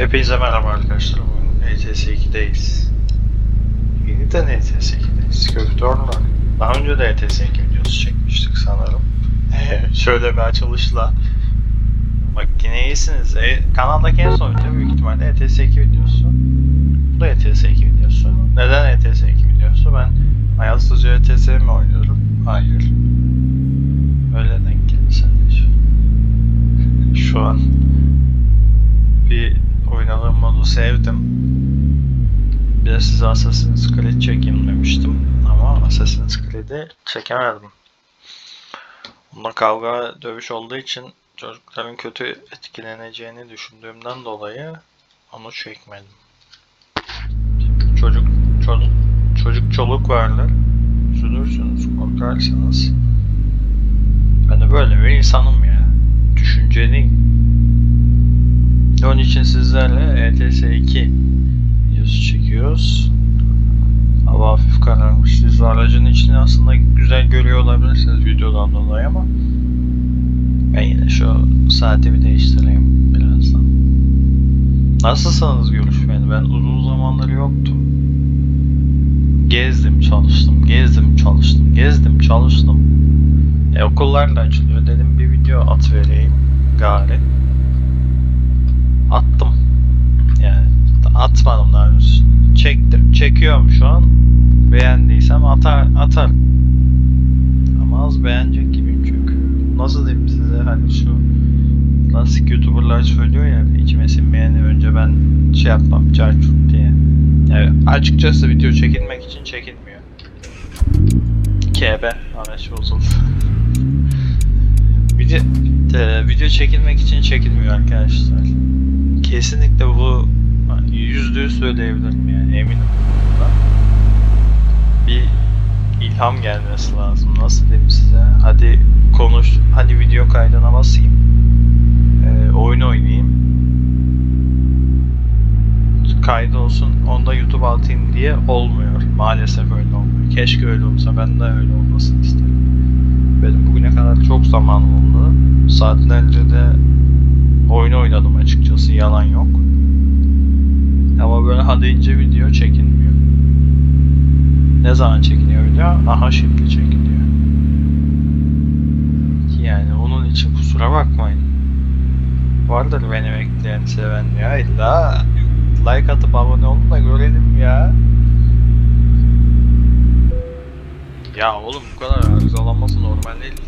Hepinize merhaba arkadaşlar. Bugün ETS 2'deyiz. Yeniden ETS 2'deyiz. Köftörler. Daha önce de ETS 2 videosu çekmiştik sanırım. Şöyle bir açılışla. Bak yine iyisiniz. E, kanaldaki en son video büyük ihtimalle ETS 2 videosu. Bu da ETS 2 videosu. De size Assassin's Creed çekeyim demiştim. Ama Assassin's Creed'i çekemedim. Bunda kavga dövüş olduğu için çocukların kötü etkileneceğini düşündüğümden dolayı onu çekmedim. Çocuk çocuk çocuk çoluk varlar. Üzülürsünüz, korkarsınız. Ben de böyle bir insanım ya. Düşünceliyim. Onun için sizlerle ETS 2 videosu çekiyoruz. Hava hafif kararmış. Siz aracın içini aslında güzel görüyor olabilirsiniz videodan dolayı ama ben yine şu saati bir değiştireyim birazdan. Nasılsınız görüşmeyeli? Ben uzun zamandır yoktum. Gezdim, çalıştım, gezdim, çalıştım, gezdim, çalıştım. E, okullar da açılıyor. Dedim bir video at vereyim gari attım. Yani atmadım daha henüz. Çektim, çekiyorum şu an. Beğendiysem atar, atar. Ama az beğenecek gibiyim çünkü. Nasıl diyeyim size hani şu klasik youtuberlar söylüyor ya içime sinmeyeni önce ben şey yapmam, carçurt diye. Yani açıkçası video çekilmek için çekilmiyor. KB araç bozuldu. video, e, video çekilmek için çekilmiyor arkadaşlar. Kesinlikle bu yüzde yüz söyleyebilirim yani eminim. Bir ilham gelmesi lazım. Nasıl diyeyim size? Hadi konuş, hadi video kaydına basayım. Ee, oyun oynayayım. Kaydı olsun, onda YouTube atayım diye olmuyor. Maalesef öyle olmuyor. Keşke öyle olsa, ben de öyle olmasını isterim. Benim bugüne kadar çok zamanım oldu. Saatlerce de oyun oynadım açıkçası yalan yok. Ama böyle hadi ince video çekilmiyor. Ne zaman çekiliyor video? Aha şimdi çekiliyor. Yani onun için kusura bakmayın. Vardır beni bekleyen seven ya illa like atıp abone olun da görelim ya. Ya oğlum bu kadar arızalanması normal değil.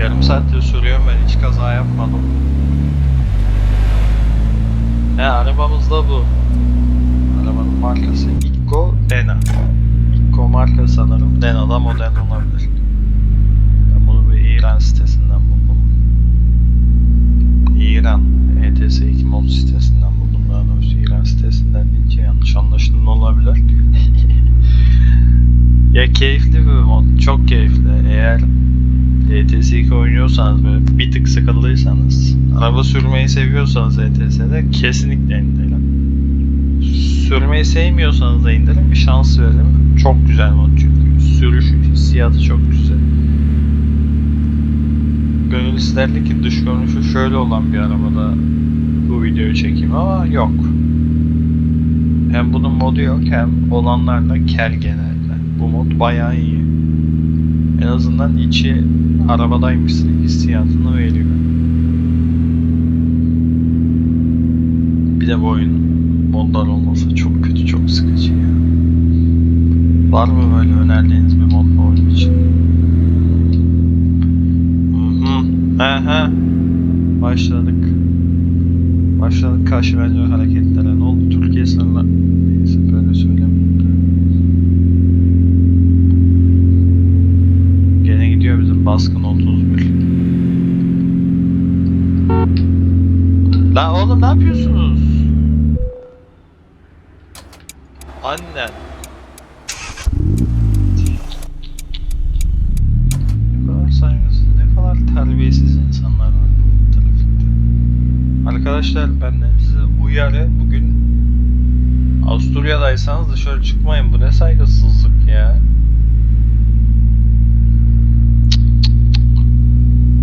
Yarım saattir sürüyorum ben hiç kaza yapmadım. He arabamız da bu. Arabanın markası Ikko Dena. Ikko marka sanırım. Dena da model olabilir. Ben bunu bir İran sitesinden buldum. İran ETS 2 mod sitesinden buldum daha doğrusu İran sitesinden deyince yanlış anlaşılma olabilir. ya keyifli bir mod, çok keyifli. Eğer ETS 2 oynuyorsanız böyle bir tık sıkıldıysanız, araba sürmeyi seviyorsanız ETS'de kesinlikle indirin. Sürmeyi sevmiyorsanız da indirin, bir şans verin. Çok güzel mod çünkü. Sürüş hissiyatı çok güzel. Gönül isterdi ki dış görünüşü şöyle olan bir arabada bu videoyu çekeyim ama yok. Hem bunun modu yok hem olanlarla kel genelde. Bu mod bayağı iyi. En azından içi arabadaymışsın hissiyatını veriyor. Bir de bu oyun modlar olmasa çok kötü, çok sıkıcı ya. Var mı böyle önerdiğiniz bir mod bu oyun için? Hı hı. Başladık. Başladık karşı bence hareketlere. Ne oldu? Türkiye sınırla... Neyse böyle söylemeyeyim de. Gene gidiyor bizim baskın 31. Lan oğlum ne yapıyorsunuz? Annen. Ne kadar saygısız, ne kadar terbiyesiz insanlar var bu trafikte. Arkadaşlar benden size uyarı bugün Avusturya'daysanız dışarı çıkmayın. Bu ne saygısızlık ya.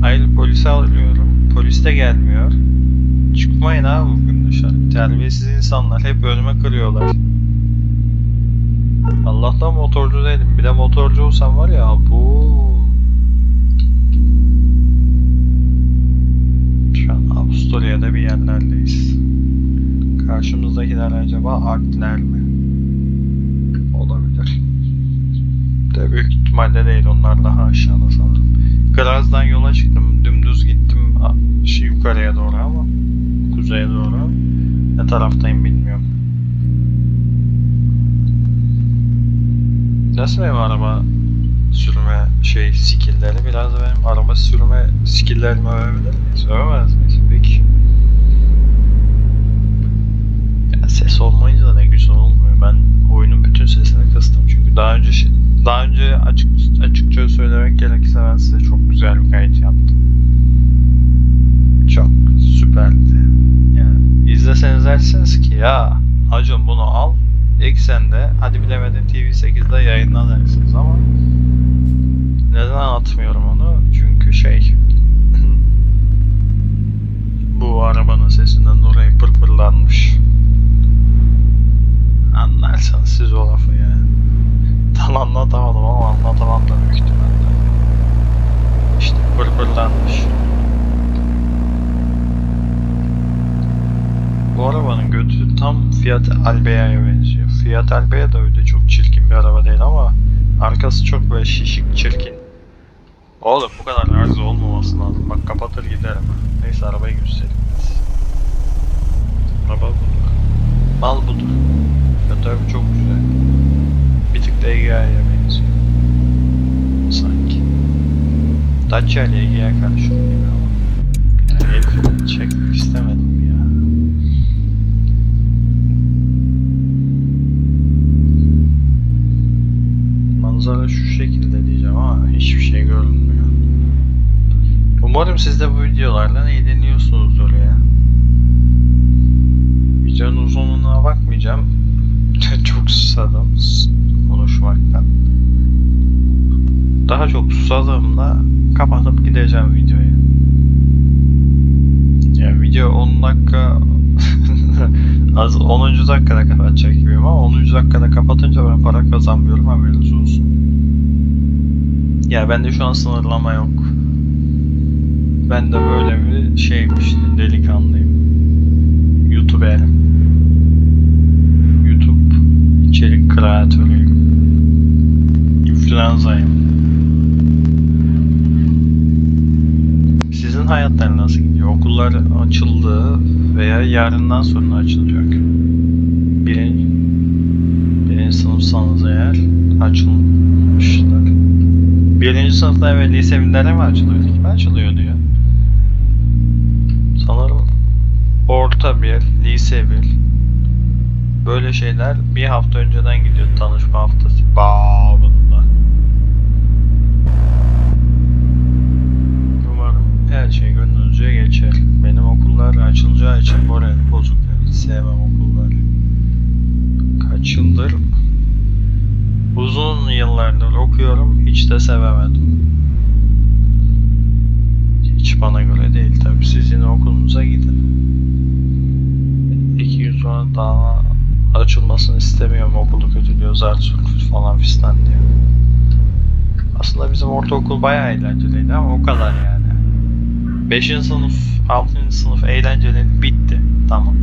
Hayır polise alıyorum. Polis de gelmiyor. Çık Çıkmayın abi bugün dışarı. Terbiyesiz insanlar hep önüme kırıyorlar. Allah'tan motorcu değilim. Bir de motorcu olsam var ya bu. Şu an Avusturya'da bir yerlerdeyiz. Karşımızdakiler acaba Artler mi? Olabilir. De büyük ihtimalle değil. Onlar daha aşağıda sanırım. Graz'dan yola çıktım. Dümdüz gittim şu yukarıya doğru ama kuzeye doğru. Ne taraftayım bilmiyorum. Nasıl benim araba sürme şey skillleri? Biraz da benim araba sürme skillerimi övebilir miyiz? Övemez miyiz? Peki. Ya ses olmayınca da ne güzel olmuyor. Ben oyunun bütün sesini kıstım çünkü daha önce şey- daha önce açık açıkça söylemek gerekirse ben size çok güzel bir kayıt yaptım. Çok süperdi. Yani izleseniz dersiniz ki ya Acun bunu al bilemedin TV8'de yayınla dersiniz ama neden atmıyorum onu? Çünkü şey bu arabanın sesinden dolayı pırpırlanmış. Anlarsanız siz o lafı ya. Tam anlatamadım ama anlatamam da büyük ihtimalle. İşte pırpırlanmış. Bu arabanın götü tam Fiat Albea'ya benziyor. Fiat Albea da öyle çok çirkin bir araba değil ama arkası çok böyle şişik çirkin. Oğlum bu kadar arıza olmaması lazım. Bak kapatır giderim. Neyse arabayı göstereyim. Araba budur. Mal budur. Motor çok güzel. Bir tık da Egea'ya benziyor. Sanki. Dacia ile Egea karışıyor Umarım siz de bu videolardan eğleniyorsunuzdur ya. Videonun uzunluğuna bakmayacağım. çok susadım konuşmaktan. Daha çok susadığımda kapatıp gideceğim videoyu. Ya video 10 dakika az 10. dakikada kapatacak gibiyim ama 10. dakikada kapatınca ben para kazanmıyorum haberiniz olsun. Ya bende şu an sınırlama yok. Ben de böyle bir şeymiş delikanlıyım. YouTuber'im. YouTube içerik kreatörüyüm. Influencer'yım. Sizin hayatlar nasıl gidiyor? Okullar açıldı veya yarından sonra açılacak. Birinci, birinci sınıfsanız eğer açılmışlar. Birinci sınıfta ve lise binlere mi açılıyor? Kime açılıyor diyor. Sanırım orta bir, lise bir. Böyle şeyler bir hafta önceden gidiyor tanışma haftası babında. Umarım her şey gönlünüzce geçer. Benim okullar açılacağı için moralim bozuk. Sevmem okulları. Kaç yıldır uzun yıllardır okuyorum. Hiç de sevemedim. Bana göre değil. Tabi siz yine okulunuza gidin. İki gün sonra daha açılmasını istemiyorum. Okulu kötülüyor, zart surt falan fistan diye. Aslında bizim ortaokul bayağı eğlenceliydi ama o kadar yani. 5. sınıf, 6. sınıf eğlenceli bitti. Tamam.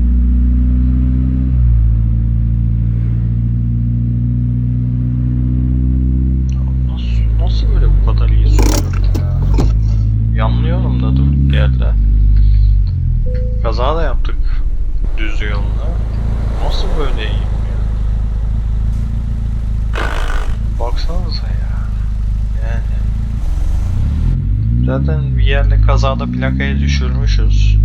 Nasıl, nasıl böyle Yanlıyorum da durduk yerde. Kaza da yaptık düz yolda. Nasıl böyle iyiyim ya? Baksanıza ya. Yani. Zaten bir yerde kazada plakayı düşürmüşüz.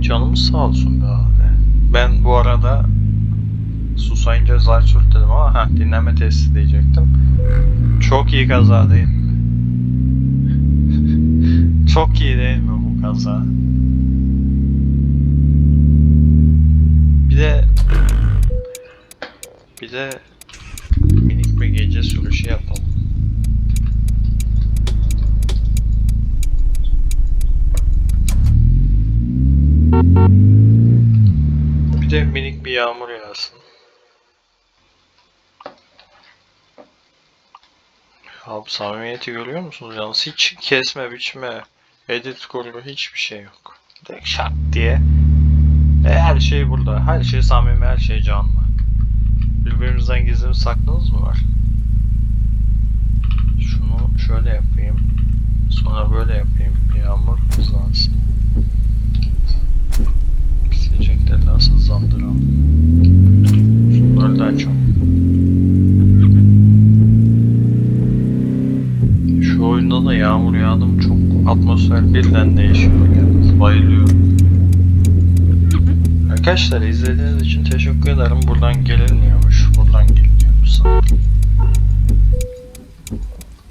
Canımız sağ olsun be abi. Ben bu arada susayınca zar sürt dedim ama heh, dinlenme testi diyecektim. Çok iyi kaza değil mi? Çok iyi değil mi bu kaza? Bir de bir de minik bir gece sürüşü yapalım. Bir de minik bir yağmur yağsın. Abi samimiyeti görüyor musunuz yalnız? Hiç kesme biçme, edit kurgu hiçbir şey yok. Direkt şak diye. E, her şey burada. Her şey samimi, her şey canlı. Birbirimizden gizlimiz saklımız mı var? Şunu şöyle yapayım. Sonra böyle yapayım. Yağmur hızlansın. Silecekleri nasıl hızlandıralım. Şunları da açalım. Yağmur yağdı mı çok atmosfer birden değişiyor yani. Bayılıyorum. Arkadaşlar izlediğiniz için teşekkür ederim. Buradan gelinmiyormuş. Buradan geliniyormuş sanırım.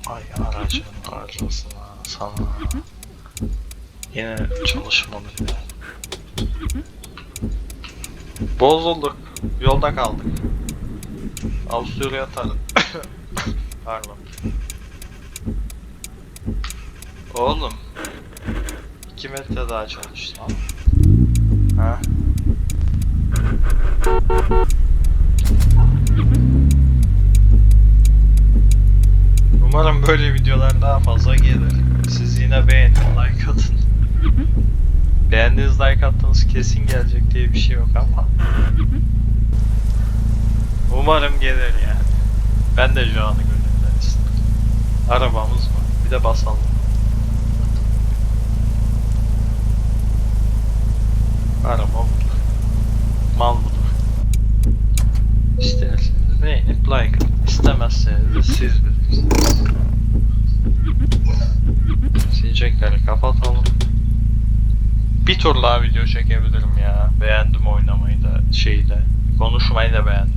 Ay aracın arızasına sana. Yine çalışmadı. Bozulduk. Yolda kaldık. Avusturya atarım. Pardon. Oğlum. 2 metre daha çalıştım. Ha? Umarım böyle videolar daha fazla gelir. Siz yine beğenin, like atın. Beğendiğiniz like attığınız kesin gelecek diye bir şey yok ama. Umarım gelir yani. Ben de şu anı gönülden istedim. Arabamız var. Bir de basalım. Araba budur. Mal budur. İsterseniz beğenip like. İstemezseniz de siz bilirsiniz. Silecekleri kapatalım. Bir tur daha video çekebilirim ya. Beğendim oynamayı da şeyi de. Konuşmayı da beğendim.